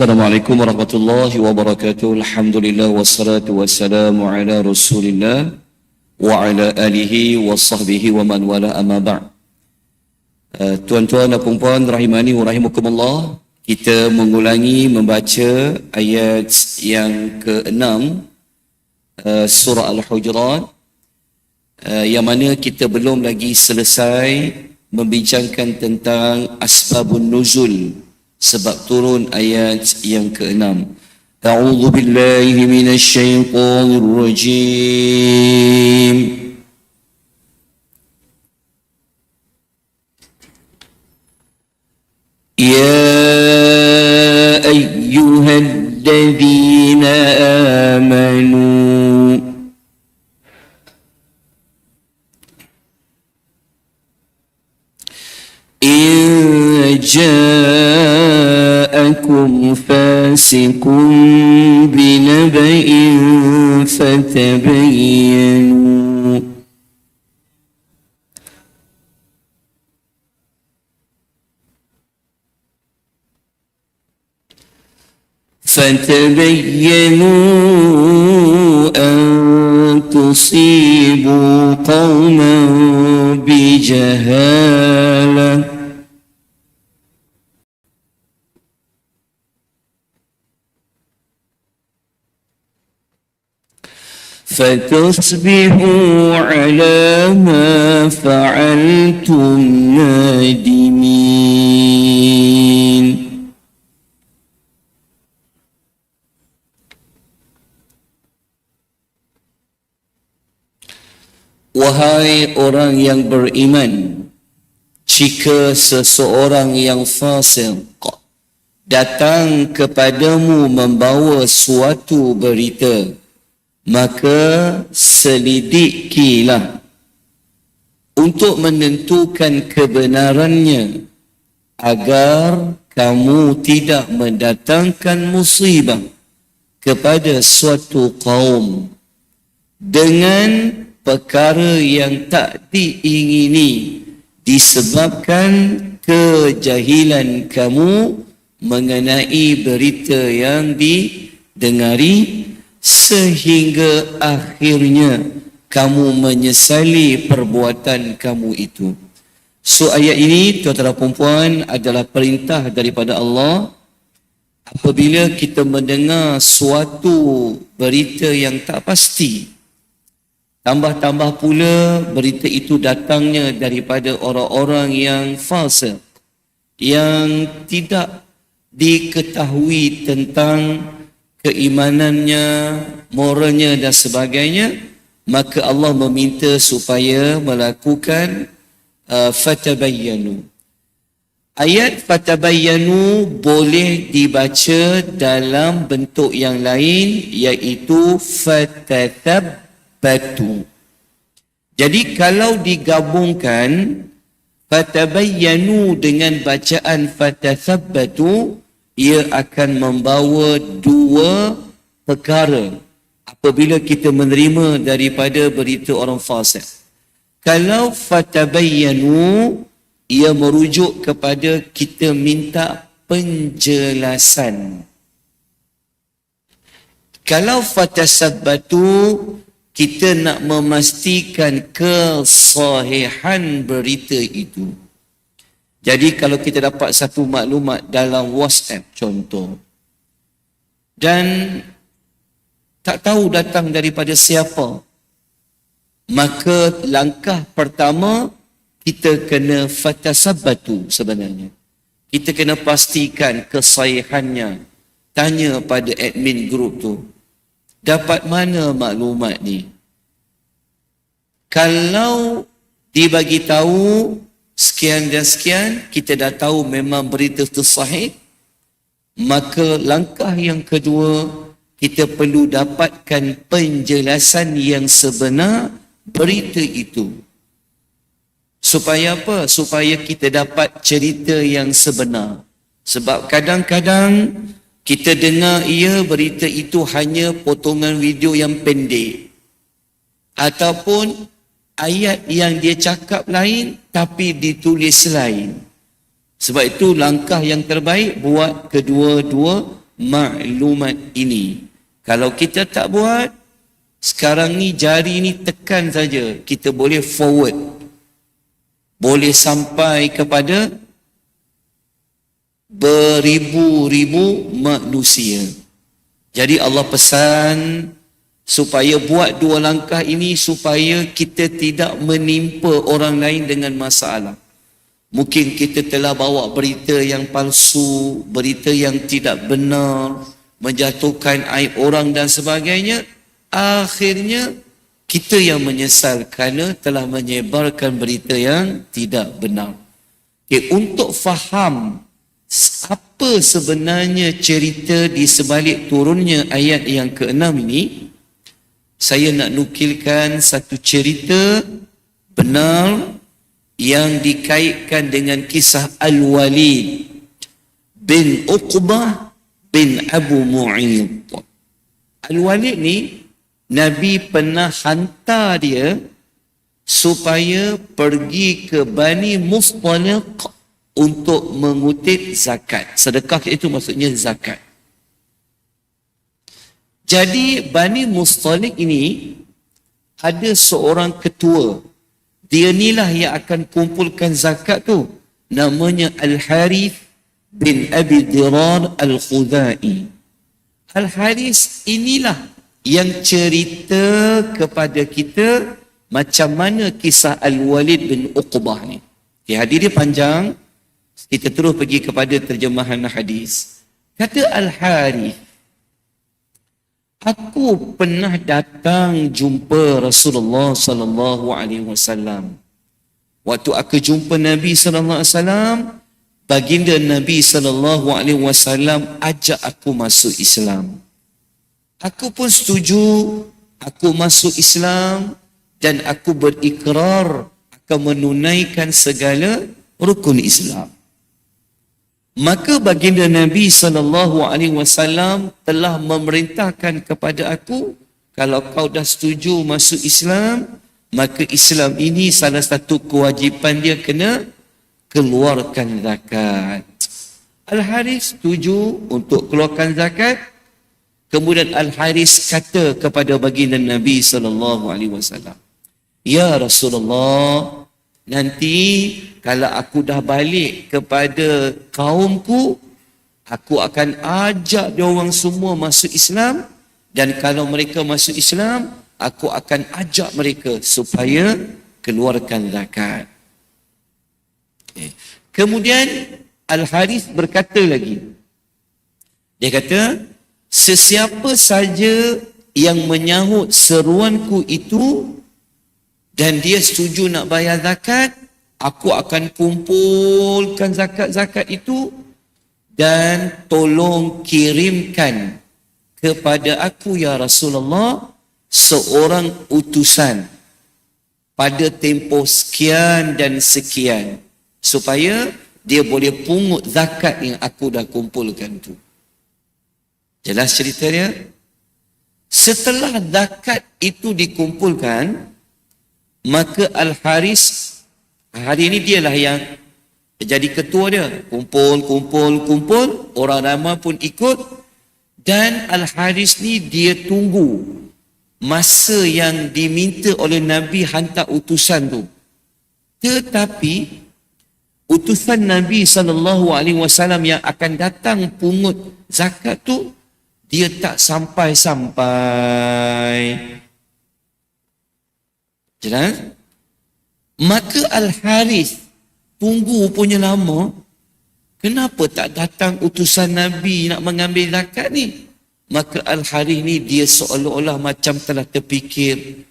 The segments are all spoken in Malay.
Assalamualaikum warahmatullahi wabarakatuh. Alhamdulillah wassalatu wassalamu ala Rasulillah wa ala alihi wa sahbihi wa man wala amma ba'. Uh, tuan-tuan dan puan-puan rahimani wa rahimakumullah, kita mengulangi membaca ayat yang ke-6 uh, surah Al-Hujurat uh, yang mana kita belum lagi selesai membincangkan tentang asbabun nuzul sebab turun ayat yang keenam. أعوذ بالله من الشيطان الرجيم يا أيها الذين آمنوا إن جاءوا جاءكم فاسق بنبأ فتبينوا. فتبينوا أن تصيبوا قوما بجهالة. فتصبحوا على ما فعلتم نادمين Wahai orang yang beriman, jika seseorang yang fasik datang kepadamu membawa suatu berita, maka selidikilah untuk menentukan kebenarannya agar kamu tidak mendatangkan musibah kepada suatu kaum dengan perkara yang tak diingini disebabkan kejahilan kamu mengenai berita yang didengari sehingga akhirnya kamu menyesali perbuatan kamu itu. So ayat ini tuan-tuan dan puan adalah perintah daripada Allah apabila kita mendengar suatu berita yang tak pasti tambah-tambah pula berita itu datangnya daripada orang-orang yang false yang tidak diketahui tentang keimanannya, moralnya dan sebagainya, maka Allah meminta supaya melakukan uh, fatabayyanu. Ayat fatabayyanu boleh dibaca dalam bentuk yang lain iaitu fatathabbatu. Jadi kalau digabungkan fatabayyanu dengan bacaan fatathabbatu ia akan membawa dua perkara apabila kita menerima daripada berita orang fasik. Kalau fatabayyanu ia merujuk kepada kita minta penjelasan. Kalau fatasabbatu kita nak memastikan kesahihan berita itu. Jadi kalau kita dapat satu maklumat dalam WhatsApp contoh dan tak tahu datang daripada siapa maka langkah pertama kita kena fatasabbatu sebenarnya. Kita kena pastikan kesahihannya. Tanya pada admin grup tu. Dapat mana maklumat ni? Kalau dibagi tahu sekian dan sekian, kita dah tahu memang berita itu sahih, maka langkah yang kedua, kita perlu dapatkan penjelasan yang sebenar berita itu. Supaya apa? Supaya kita dapat cerita yang sebenar. Sebab kadang-kadang kita dengar ia berita itu hanya potongan video yang pendek. Ataupun ayat yang dia cakap lain tapi ditulis lain. Sebab itu langkah yang terbaik buat kedua-dua maklumat ini. Kalau kita tak buat, sekarang ni jari ni tekan saja, kita boleh forward. Boleh sampai kepada beribu-ribu manusia. Jadi Allah pesan supaya buat dua langkah ini supaya kita tidak menimpa orang lain dengan masalah. Mungkin kita telah bawa berita yang palsu, berita yang tidak benar, menjatuhkan aib orang dan sebagainya. Akhirnya kita yang menyesal kerana telah menyebarkan berita yang tidak benar. Okay, untuk faham apa sebenarnya cerita di sebalik turunnya ayat yang keenam ini, saya nak nukilkan satu cerita benar yang dikaitkan dengan kisah Al-Walid bin Uqbah bin Abu Mu'id. Al-Walid ni Nabi pernah hantar dia supaya pergi ke Bani Mustaliq untuk mengutip zakat. Sedekah itu maksudnya zakat. Jadi Bani Mustaliq ini ada seorang ketua dia inilah yang akan kumpulkan zakat tu. Namanya Al-Harith bin Abi Dirar Al-Khudai. Al-Harith inilah yang cerita kepada kita macam mana kisah Al-Walid bin Uqbah ni. Okay, hadir dia panjang. Kita terus pergi kepada terjemahan hadis. Kata Al-Harith, Aku pernah datang jumpa Rasulullah sallallahu alaihi wasallam. Waktu aku jumpa Nabi sallallahu alaihi wasallam, baginda Nabi sallallahu alaihi wasallam ajak aku masuk Islam. Aku pun setuju aku masuk Islam dan aku berikrar akan menunaikan segala rukun Islam. Maka baginda Nabi sallallahu alaihi wasallam telah memerintahkan kepada aku kalau kau dah setuju masuk Islam maka Islam ini salah satu kewajipan dia kena keluarkan zakat. Al-Haris setuju untuk keluarkan zakat. Kemudian Al-Haris kata kepada baginda Nabi sallallahu alaihi wasallam, "Ya Rasulullah, nanti kalau aku dah balik kepada kaumku aku akan ajak dia orang semua masuk Islam dan kalau mereka masuk Islam aku akan ajak mereka supaya keluarkan zakat okay. kemudian Al-Harith berkata lagi dia kata sesiapa saja yang menyahut seruanku itu dan dia setuju nak bayar zakat aku akan kumpulkan zakat-zakat itu dan tolong kirimkan kepada aku ya Rasulullah seorang utusan pada tempoh sekian dan sekian supaya dia boleh pungut zakat yang aku dah kumpulkan tu. Jelas ceritanya? Setelah zakat itu dikumpulkan, maka Al-Haris Hari ini dialah yang jadi ketua dia. Kumpul, kumpul, kumpul. Orang ramai pun ikut. Dan Al-Haris ni dia tunggu masa yang diminta oleh Nabi hantar utusan tu. Tetapi utusan Nabi sallallahu alaihi wasallam yang akan datang pungut zakat tu dia tak sampai-sampai. Jelas? Maka Al-Harith tunggu punya lama. Kenapa tak datang utusan Nabi nak mengambil zakat ni? Maka Al-Harith ni dia seolah-olah macam telah terfikir.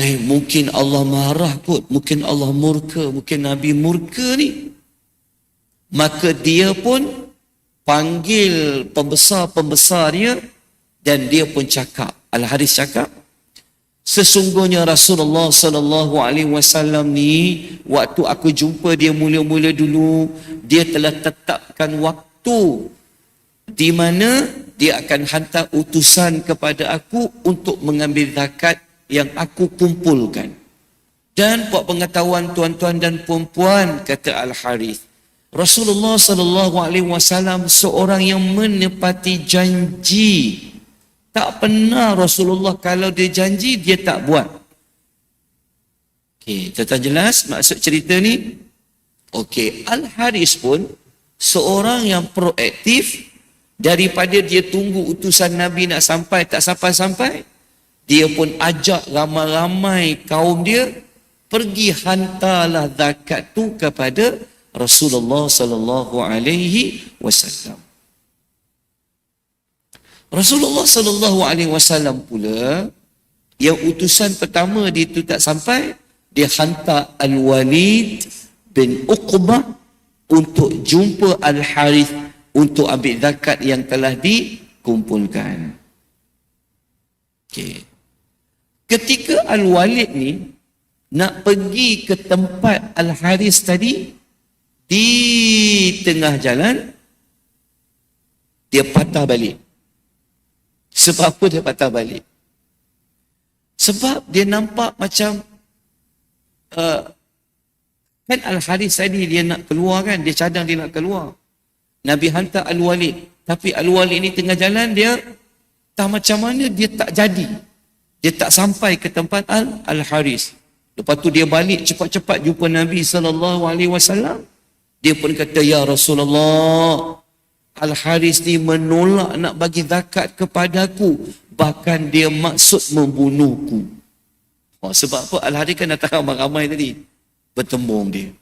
Eh mungkin Allah marah kot. Mungkin Allah murka. Mungkin Nabi murka ni. Maka dia pun panggil pembesar-pembesar dia dan dia pun cakap. Al-Harith cakap, Sesungguhnya Rasulullah sallallahu alaihi wasallam ni waktu aku jumpa dia mula-mula dulu dia telah tetapkan waktu di mana dia akan hantar utusan kepada aku untuk mengambil zakat yang aku kumpulkan. Dan buat pengetahuan tuan-tuan dan puan-puan kata Al-Harith Rasulullah sallallahu alaihi wasallam seorang yang menepati janji. Tak pernah Rasulullah kalau dia janji dia tak buat. Okey, tuan jelas maksud cerita ni? Okey, Al Haris pun seorang yang proaktif daripada dia tunggu utusan Nabi nak sampai tak sampai-sampai dia pun ajak ramai-ramai kaum dia pergi hantarlah zakat tu kepada Rasulullah sallallahu alaihi wasallam. Rasulullah sallallahu alaihi wasallam pula yang utusan pertama dia tu tak sampai dia hantar Al-Walid bin Uqbah untuk jumpa Al-Harith untuk ambil zakat yang telah dikumpulkan. Okay. Ketika Al-Walid ni nak pergi ke tempat Al-Haris tadi, di tengah jalan, dia patah balik. Sebab apa dia patah balik? Sebab dia nampak macam uh, kan Al-Haris tadi dia nak keluar kan, dia cadang dia nak keluar. Nabi hantar Al-Walid. Tapi Al-Walid ni tengah jalan, dia tak macam mana, dia tak jadi. Dia tak sampai ke tempat Al Al-Haris. Lepas tu dia balik cepat-cepat jumpa Nabi sallallahu alaihi wasallam. Dia pun kata ya Rasulullah Al-Haris ni menolak nak bagi zakat kepadaku bahkan dia maksud membunuhku. Oh, sebab apa Al-Haris kan datang ramai-ramai tadi bertembung dia.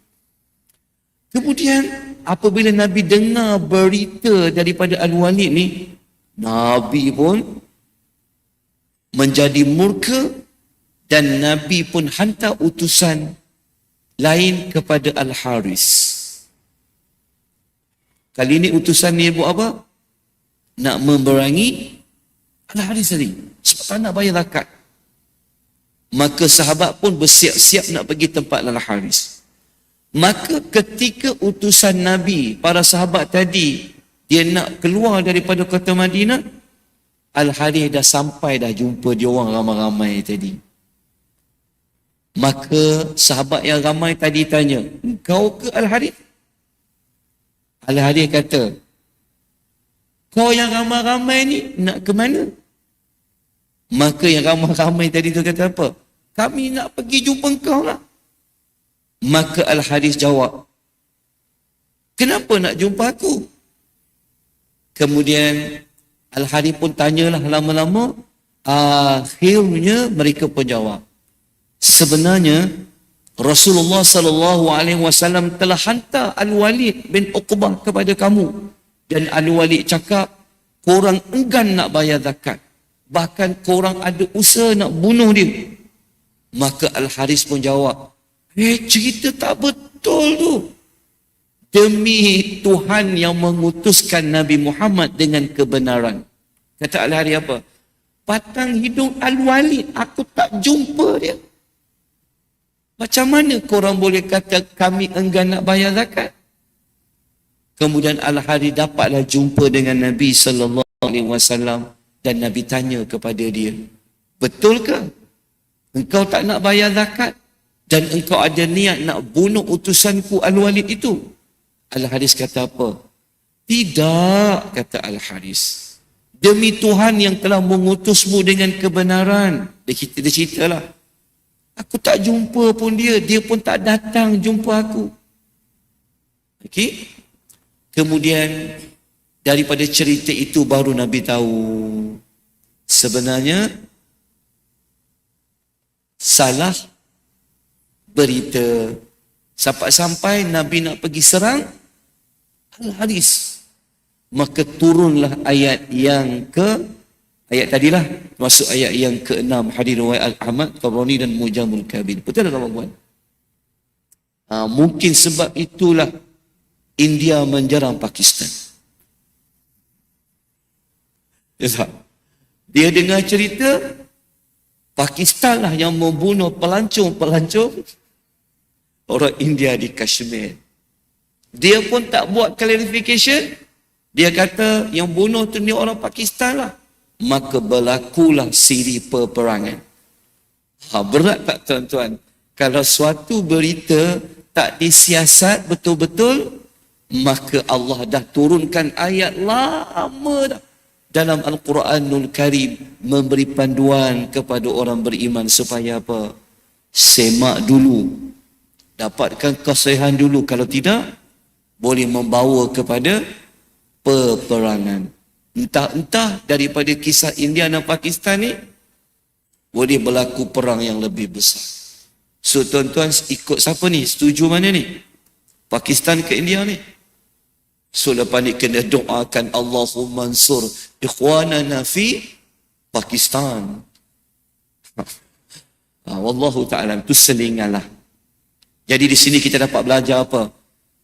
Kemudian apabila Nabi dengar berita daripada Al-Walid ni Nabi pun menjadi murka dan Nabi pun hantar utusan lain kepada Al-Haris. Kali ini utusan ni buat apa? Nak memerangi Al-Haris tadi. Sebab tak nak bayar zakat. Maka sahabat pun bersiap-siap nak pergi tempat Al-Haris. Maka ketika utusan Nabi, para sahabat tadi, dia nak keluar daripada kota Madinah, Al-Harith dah sampai dah jumpa dia orang ramai-ramai tadi. Maka sahabat yang ramai tadi tanya, kau ke Al-Harith? Al-Harith kata, kau yang ramai-ramai ni nak ke mana? Maka yang ramai-ramai tadi tu kata apa? Kami nak pergi jumpa kau lah. Maka Al-Harith jawab, kenapa nak jumpa aku? Kemudian Al-Hari pun tanyalah lama-lama. Akhirnya mereka pun jawab. Sebenarnya Rasulullah sallallahu alaihi wasallam telah hantar Al-Walid bin Uqbah kepada kamu dan Al-Walid cakap korang enggan nak bayar zakat bahkan korang ada usaha nak bunuh dia maka Al-Haris pun jawab eh cerita tak betul tu demi Tuhan yang mengutuskan Nabi Muhammad dengan kebenaran. Kata Al-Hari apa? Patang hidung Al-Walid, aku tak jumpa dia. Macam mana korang boleh kata kami enggan nak bayar zakat? Kemudian Al-Hari dapatlah jumpa dengan Nabi wasallam dan Nabi tanya kepada dia, "Betul ke? Engkau tak nak bayar zakat dan engkau ada niat nak bunuh utusanku Al-Walid itu?" Al-Haris kata apa? Tidak, kata Al-Haris. Demi Tuhan yang telah mengutusmu dengan kebenaran. Dia cerita, dia cerita. Aku tak jumpa pun dia. Dia pun tak datang jumpa aku. Okey. Kemudian daripada cerita itu baru Nabi tahu sebenarnya salah berita sampai-sampai Nabi nak pergi serang Al-Haris. Maka turunlah ayat yang ke ayat tadilah masuk ayat yang ke-6 hadis riwayat Al-Ahmad Tabrani dan Mujamul Kabir. Betul tak tuan-tuan? Ha, mungkin sebab itulah India menjerang Pakistan. Ya, dia dengar cerita Pakistan lah yang membunuh pelancong-pelancong orang India di Kashmir. Dia pun tak buat clarification. Dia kata yang bunuh tu ni orang Pakistan lah. Maka berlakulah siri peperangan. Ha, berat tak tuan-tuan? Kalau suatu berita tak disiasat betul-betul, maka Allah dah turunkan ayat lama dah dalam Al-Quranul Karim memberi panduan kepada orang beriman supaya apa? Semak dulu. Dapatkan kasihan dulu. Kalau tidak, boleh membawa kepada peperangan. Entah-entah daripada kisah India dan Pakistan ni, boleh berlaku perang yang lebih besar. So tuan-tuan ikut siapa ni? Setuju mana ni? Pakistan ke India ni? So lepas ni kena doakan Allahumma ansur ikhwanana fi Pakistan. Ha, Wallahu ta'ala itu selingalah. Jadi di sini kita dapat belajar apa?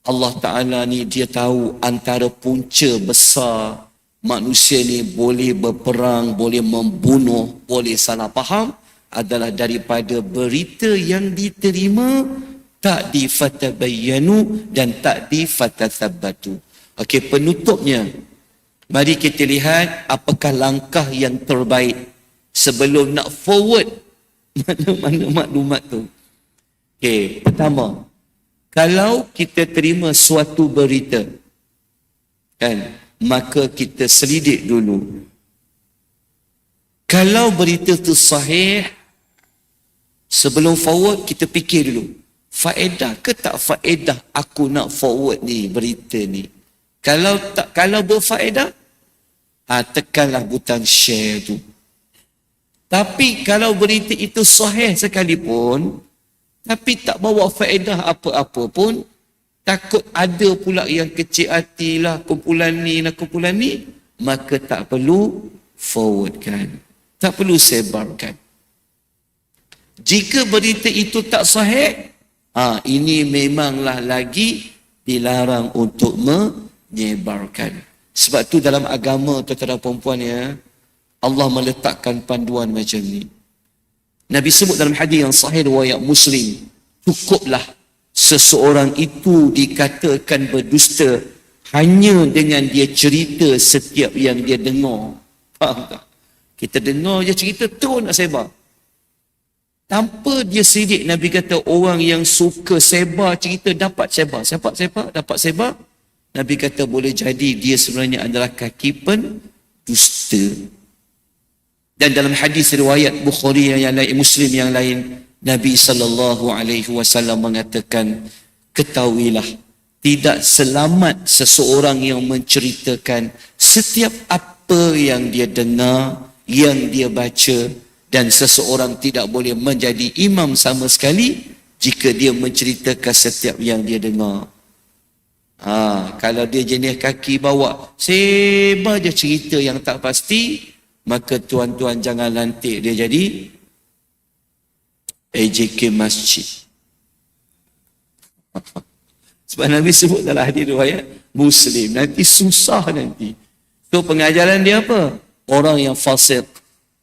Allah Ta'ala ni dia tahu antara punca besar manusia ni boleh berperang, boleh membunuh, boleh salah faham adalah daripada berita yang diterima tak difatabayyanu dan tak difatathabatu. Okey, penutupnya. Mari kita lihat apakah langkah yang terbaik sebelum nak forward mana-mana maklumat tu. Okey, pertama, kalau kita terima suatu berita, kan, maka kita selidik dulu. Kalau berita tu sahih, sebelum forward, kita fikir dulu. Faedah ke tak faedah aku nak forward ni berita ni? Kalau tak kalau berfaedah, ha, tekanlah butang share tu. Tapi kalau berita itu sahih sekalipun, tapi tak bawa faedah apa-apa pun, takut ada pula yang kecil hati lah, kumpulan ni lah, kumpulan ni, maka tak perlu forwardkan. Tak perlu sebarkan. Jika berita itu tak sahih, ha, ini memanglah lagi dilarang untuk me menyebarkan. Sebab tu dalam agama tuan-tuan perempuan ya, Allah meletakkan panduan macam ni. Nabi sebut dalam hadis yang sahih riwayat Muslim, cukuplah seseorang itu dikatakan berdusta hanya dengan dia cerita setiap yang dia dengar. Faham tak? Kita dengar je cerita terus nak sebar. Tanpa dia sidik Nabi kata orang yang suka sebar cerita dapat sebar. Siapa sebar? Dapat sebar. Nabi kata boleh jadi dia sebenarnya adalah kaki pen dusta. Dan dalam hadis riwayat Bukhari yang lain, Muslim yang lain, Nabi sallallahu alaihi wasallam mengatakan, ketahuilah tidak selamat seseorang yang menceritakan setiap apa yang dia dengar, yang dia baca dan seseorang tidak boleh menjadi imam sama sekali jika dia menceritakan setiap yang dia dengar. Ha, kalau dia jenis kaki bawa, sebar je cerita yang tak pasti, maka tuan-tuan jangan lantik dia jadi AJK Masjid. Sebab Nabi sebut dalam hadis riwayat Muslim. Nanti susah nanti. So pengajaran dia apa? Orang yang fasik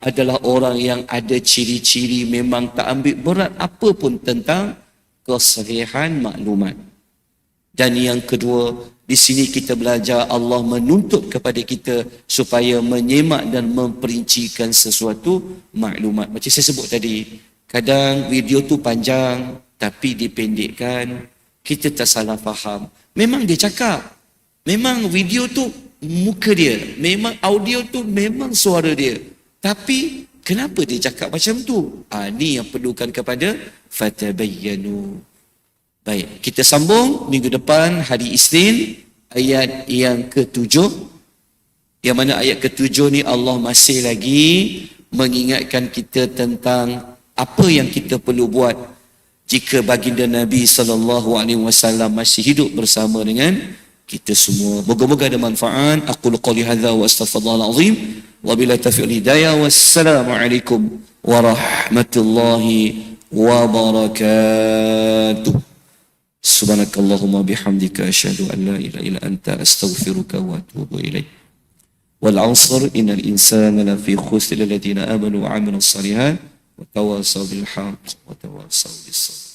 adalah orang yang ada ciri-ciri memang tak ambil berat apa pun tentang kesahihan maklumat. Dan yang kedua, di sini kita belajar Allah menuntut kepada kita supaya menyemak dan memperincikan sesuatu maklumat. Macam saya sebut tadi, kadang video tu panjang tapi dipendekkan, kita tak salah faham. Memang dia cakap, memang video tu muka dia, memang audio tu memang suara dia. Tapi kenapa dia cakap macam tu? Ah ni yang perlukan kepada fatabayyanu. Baik, kita sambung minggu depan hari Isnin ayat yang ketujuh. Yang mana ayat ketujuh ni Allah masih lagi mengingatkan kita tentang apa yang kita perlu buat jika baginda Nabi sallallahu alaihi wasallam masih hidup bersama dengan kita semua. Moga-moga ada manfaat. Aku qouli hadza wa astaghfirullahal azim. Wabila taufiq hidayah Wassalamualaikum warahmatullahi wabarakatuh. سبحانك اللهم وبحمدك أشهد أن لا anta إلا wa أستغفرك وأتوب إليك والعصر lafi الإنسان لفي خسر amanu آمنوا وعملوا الصالحات وتواصوا بالحق وتواصوا بالصبر